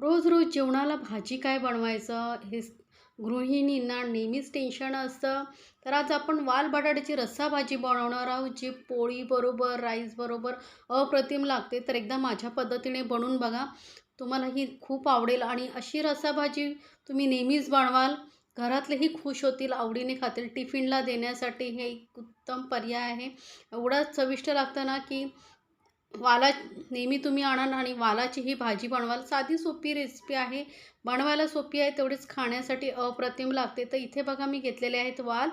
रोज रोज जेवणाला भाजी काय बनवायचं? हे गृहिणींना नेहमीच टेन्शन असतं. तर आज आपण वाल बटाट्याची रस्सा भाजी बनवणार आहोत जी पोळीबरोबर राईसबरोबर अप्रतिम लागते. तर एकदा माझ्या पद्धतीने बनवून बघा. तुम्हाला ही खूप आवडेल आणि अशी रस्सा भाजी तुम्ही नेहमीच बनवाल. घरातलेही खुश होतील. आवडीने खातील. टिफिनला देण्यासाठी हे एक उत्तम पर्याय आहे. एवढा चविष्ट लागतं ना की वाला नेहमी तुम्ही आणाल आणि वालाची ही भाजी बनवाल. साधी सोपी रेसिपी आहे. बनवायला सोपी आहे तेवढीच खाण्यासाठी अप्रतिम लागते. तर इथे बघा मी घेतलेले आहेत वाल.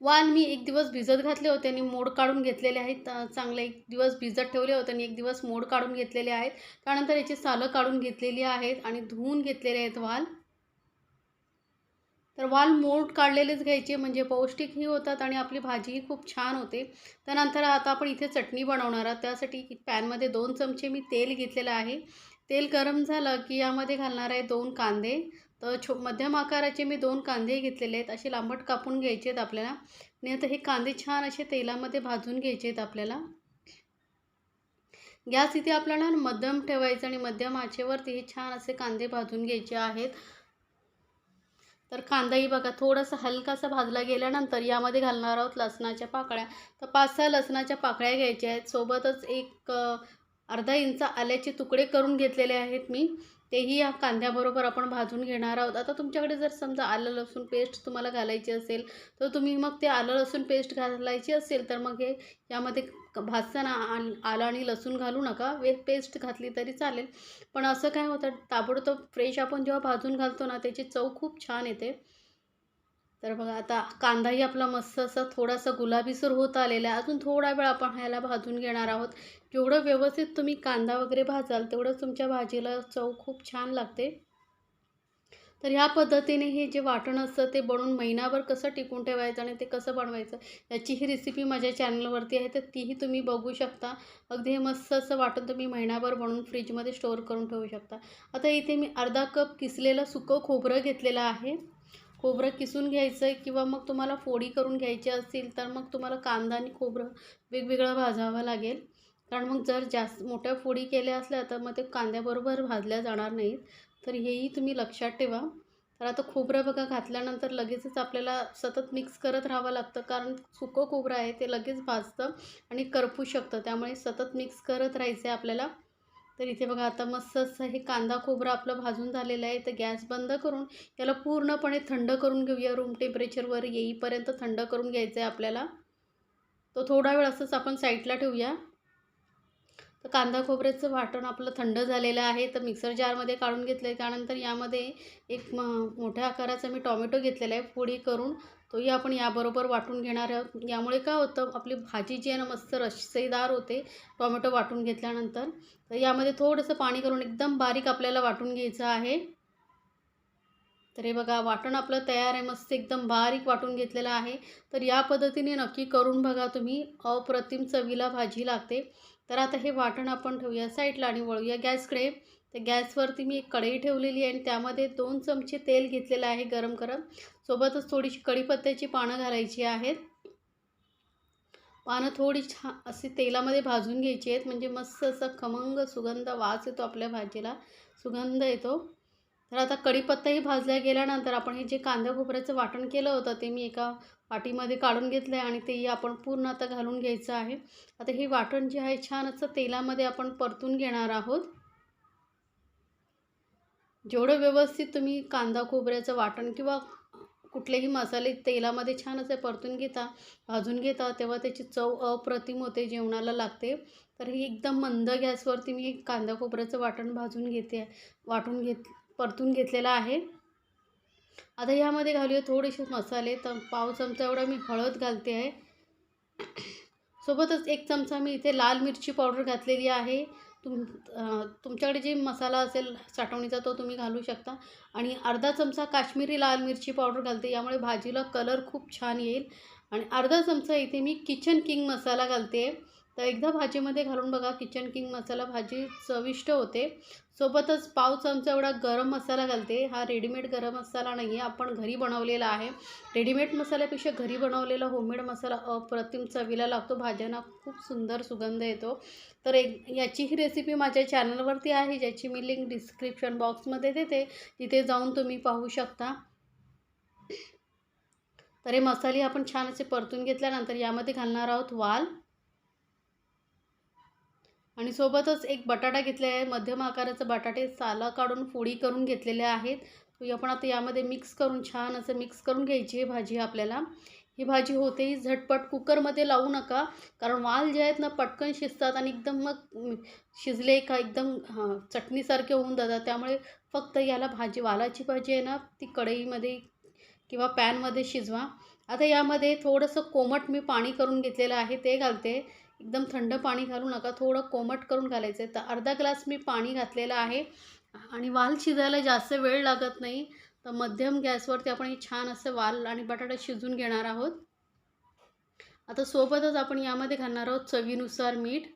वाल मी एक दिवस भिजत घातले होते आणि मोड काढून घेतलेले आहेत. चांगले एक दिवस भिजत ठेवले होते आणि एक दिवस मोड काढून घेतलेले आहेत. त्यानंतर याची सालं काढून घेतलेली आहेत आणि धुवून घेतलेले आहेत वाल. तर वाल मोड काढलेलेच घ्यायचे म्हणजे पौष्टिकही होतात आणि आपली भाजीही खूप छान होते. त्यानंतर आता आपण इथे चटणी बनवणार आहोत. त्यासाठी पॅनमध्ये दोन चमचे मी तेल घेतलेलं आहे. तेल गरम झालं की यामध्ये घालणार आहे दोन कांदे. तर छो मध्यम आकाराचे मी दोन कांदे घेतलेले आहेत. असे लांबट कापून घ्यायचे आहेत आपल्याला. आणि आता हे कांदे छान असे तेलामध्ये भाजून घ्यायचे आहेत आपल्याला. गॅस इथे आपल्याला मध्यम ठेवायचं आणि मध्यम आचेवरती हे छान असे कांदे भाजून घ्यायचे आहेत. तर कांदाही बघा थोडासा हलकासा भाजला गेल्यानंतर यामध्ये घालणार आहोत लसणाच्या पाकळ्या. तर पाच सहा लसणाच्या पाकळ्या घ्यायच्या आहेत. सोबतच एक अर्धा इंच आल्याचे तुकडे करून घेतलेले आहेत मी. तेही या कांद्याबरोबर आपण भाजून घेणार आहोत. आता तुमच्याकडे जर समजा आलं लसूण पेस्ट तुम्हाला घालायची असेल तर तुम्ही मग ते आलं लसूण पेस्ट घालायची असेल तर मग हे यामध्ये भाजताना आलं आणि लसूण घालू नका. वे पेस्ट घातली तरी चालेल. पण असं काय होतं ताबडतोब फ्रेश आपण जेव्हा भाजून घालतो ना त्याची चव खूप छान येते. तर बघा आता कांदाही आपला मस्त असा थोडासा गुलाबीसर होत आलेला आहे. अजून थोडा वेळ आपण ह्याला भाजून घेणार आहोत. जेवढं व्यवस्थित तुम्ही कांदा वगैरे भाजाल तेवढं तुमच्या भाजीला चव खूप छान लागते. तर ह्या पद्धतीने हे जे वाटण असतं ते बनवून महिनाभर कसं टिकून ठेवायचं आणि ते कसं बनवायचं याची ही रेसिपी माझ्या चॅनलवरती आहे. तर तीही तुम्ही बघू शकता. अगदी हे मस्त असं वाटण तुम्ही महिनाभर बनवून फ्रीजमध्ये स्टोअर करून ठेवू शकता. आता इथे मी अर्धा कप किसलेलं सुकं खोबरं घेतलेलं आहे. खोबरं किसून घ्यायचं आहे किंवा मग तुम्हाला फोडी करून घ्यायची असतील तर मग तुम्हाला कांदा आणि खोबरं वेगवेगळं भाजावं लागेल. कारण मग जर जास्त मोठ्या फोडी केल्या असल्या तर मग ते कांद्याबरोबर भाजल्या जाणार नाहीत. तर हेही तुम्ही लक्षात ठेवा. तर आता खोबरं बघा घातल्यानंतर लगेचच आपल्याला सतत मिक्स करत राहावं लागतं. कारण सुकं खोबरं आहे ते लगेच भाजतं आणि करपू शकतं. त्यामुळे सतत मिक्स करत राहायचं आहे आपल्याला. तर इथे बघा आता मस्त असं हे कांदा खोबरं आपलं भाजून झालेलं आहे. तर गॅस बंद करून याला पूर्णपणे थंड करून घेऊया. रूम टेम्परेचरवर येईपर्यंत थंड करून घ्यायचं आहे आपल्याला. तो थोडा वेळ असंच आपण साईडला ठेवूया. तर कांदा खोबऱ्याचं वाटण आपलं थंड झालेलं आहे तर मिक्सर जारमध्ये काढून घेतलं आहे त्यानंतर यामध्ये एक म मोठ्या आकाराचा मी टॉमॅटो घेतलेला आहे फोडी करून. तोही आपण याबरोबर वाटून घेणार आहोत. यामुळे काय होतं आपली भाजी जी आहे ना मस्त रस्सेदार होते टॉमॅटो वाटून घेतल्यानंतर. तर यामध्ये थोडंसं पाणी करून एकदम बारीक आपल्याला वाटून घ्यायचं आहे. तर हे बघा वाटण आपलं तयार आहे मस्त एकदम बारीक वाटून घेतलेलं आहे. तर या पद्धतीने नक्की करून बघा तुम्ही. अप्रतिम चवीला भाजी लागते. तर आता हे वाटण आपण ठेवूया साईडला आणि वळूया गॅसकडे. तर गॅसवरती मी एक कढई ठेवलेली आहे आणि त्यामध्ये दोन चमचे तेल घेतलेलं आहे गरम गरम. सोबतच थोडीशी कढीपत्त्याची पानं घालायची आहेत. पानं थोडी छान अशी तेलामध्ये भाजून घ्यायची आहेत. म्हणजे मस्त असं खमंग सुगंध वास येतो आपल्या भाजीला. सुगंध येतो. तर आता कढीपत्ताही भाजल्या गेल्यानंतर आपण हे जे कांदा खोबऱ्याचं वाटण केलं होतं ते मी एका वाटीमध्ये काढून घेतलं आहे आणि तेही आपण पूर्ण आता घालून घ्यायचं आहे. आता हे वाटण जे आहे छान असं तेलामध्ये आपण परतून घेणार आहोत. जेवढं व्यवस्थित तुम्ही कांदा खोबऱ्याचं वाटण किंवा कुठलेही मसाले तेलामध्ये छान असे परतून घेता भाजून घेता तेव्हा त्याची चव अप्रतिम होते जेवणाला लागते. तर ही एकदम मंद गॅसवरती मी कांदा खोबऱ्याचं वाटण भाजून घेते वाटून घेत परतून घेतलेला आहे. आता यामध्ये घालूया थोडेसे मसाले. तर पाव चमचा एवढा मी हळद घालते आहे. सोबतच एक चमचा मी इथे लाल मिरची पावडर घातलेली आहे. तुम तुमच्याकडे जे मसाला असेल साठवणीचा तो तुम्ही घालू शकता. आणि अर्धा चमचा काश्मीरी लाल मिरची पावडर घालते. यामुळे भाजीला कलर खूप छान येईल. आणि अर्धा चमचा इथे मी किचन किंग मसाला घालते आहे. तर एकदा भाजीमध्ये घालून बघा किचन किंग मसाला भाजी चविष्ट होते. सोबतच पाव चमचा एवढा गरम मसाला घालते. हा रेडीमेड गरम मसाला नाही आहे आपण घरी बनवलेला आहे. रेडीमेड मसाल्यापेक्षा घरी बनवलेला होममेड मसाला अप्रतिम चवीला लागतो. भाज्यांना खूप सुंदर सुगंध येतो. तर एक याची ही रेसिपी माझ्या चॅनलवरती आहे ज्याची मी लिंक डिस्क्रिप्शन बॉक्समध्ये देते. तिथे जाऊन तुम्ही पाहू शकता. तर हे मसाले आपण छान असे परतून घेतल्यानंतर यामध्ये घालणार आहोत वाल. आणि सोबतच एक बटाटा घेतलेला आहे. मध्यम आकाराचं बटाटे साला काढून फोडी करून घेतलेले आहेत. आपण आता यामध्ये मिक्स करून छान असं मिक्स करून घ्यायची आहे भाजी आपल्याला. ही भाजी होते ही झटपट कुकरमध्ये लावू नका. कारण वाल जे आहेत ना पटकन शिजतात आणि एकदम मग शिजले का एकदम चटणीसारखे होऊन जातात. त्यामुळे फक्त याला भाजी वालाची भाजी आहे ना ती कढईमध्ये किंवा पॅनमध्ये शिजवा. आता यामध्ये थोडंसं कोमट मी पाणी करून घेतलेलं आहे ते घालते. एकदम थंड पाणी घालू नका थोडं कोमट करून घालायचं आहे तर अर्धा ग्लास मी पाणी घातलेलं आहे आणि वाल शिजायला जास्त वेळ लागत नाही. तर मध्यम गॅसवरती आपण हे छान असं वाल आणि बटाटा शिजून घेणार आहोत. आता सोबतच आपण यामध्ये घालणार आहोत चवीनुसार मीठ.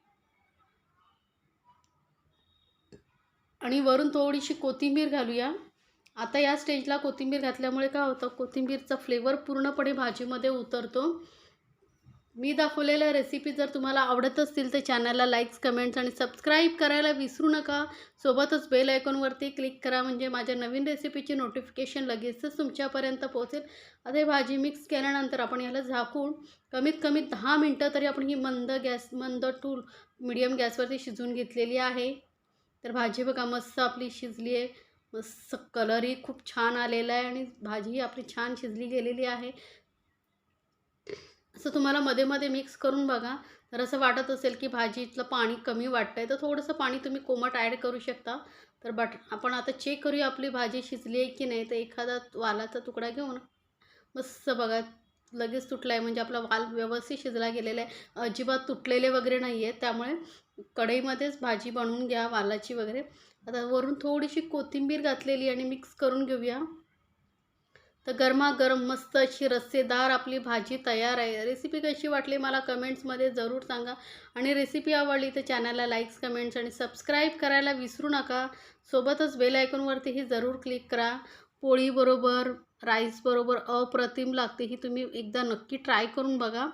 आणि वरून थोडीशी कोथिंबीर घालूया. आता या स्टेजला कोथिंबीर घातल्यामुळे काय होतं कोथिंबीरचा फ्लेवर पूर्णपणे भाजीमध्ये उतरतो. मी दाखवलेल्या रेसिपी जर तुम्हाला आवडत असतील तर चॅनलला लाईक्स कमेंट्स आणि सबस्क्राईब करायला विसरू नका. सोबतच बेल आयकॉनवरती क्लिक करा म्हणजे माझ्या नवीन रेसिपीची नोटिफिकेशन लगेचच तुमच्यापर्यंत पोहोचेल. आता भाजी मिक्स केल्यानंतर आपण याला झाकून कमीत कमी दहा मिनटं तरी आपण ही मंद गॅस मंद टू मिडियम गॅसवरती शिजवून घेतलेली आहे. तर भाजी बघा मस्त आपली शिजली आहे. मस्त कलरही खूप छान आलेला आहे आणि भाजीही आपली छान शिजली गेलेली आहे. असं तुम्हाला मध्ये मध्ये मिक्स करून बघा. तर असं वाटत असेल की भाजीतलं पाणी कमी वाटतं आहे तर थोडंसं पाणी तुम्ही कोमट ॲड करू शकता. तर बट आपण आता चेक करूया आपली भाजी शिजली आहे की नाही. तर एखादा वालाचा तुकडा घेऊन मस्त बघा लगेच तुटला आहे म्हणजे आपला वाल व्यवस्थित शिजला गेलेला आहे. अजिबात तुटलेले वगैरे नाही आहे त्यामुळे कढईमध्येच भाजी बनवून घ्या वालाची वगैरे. आता वरून थोडीशी कोथिंबीर घातलेली आणि मिक्स करून घेऊया. तर गरमागरम मस्त अशी रस्सेदार आपली भाजी तयार आहे. रेसिपी कशी वाटली मला कमेंट्समध्ये जरूर सांगा. आणि रेसिपी आवडली तर चॅनलला लाईक्स कमेंट्स आणि सबस्क्राईब करायला विसरू नका. सोबतच बेल आयकॉनवरतीही जरूर क्लिक करा. पोळीबरोबर राईसबरोबर अप्रतिम लागते ही तुम्ही एकदा नक्की ट्राय करून बघा.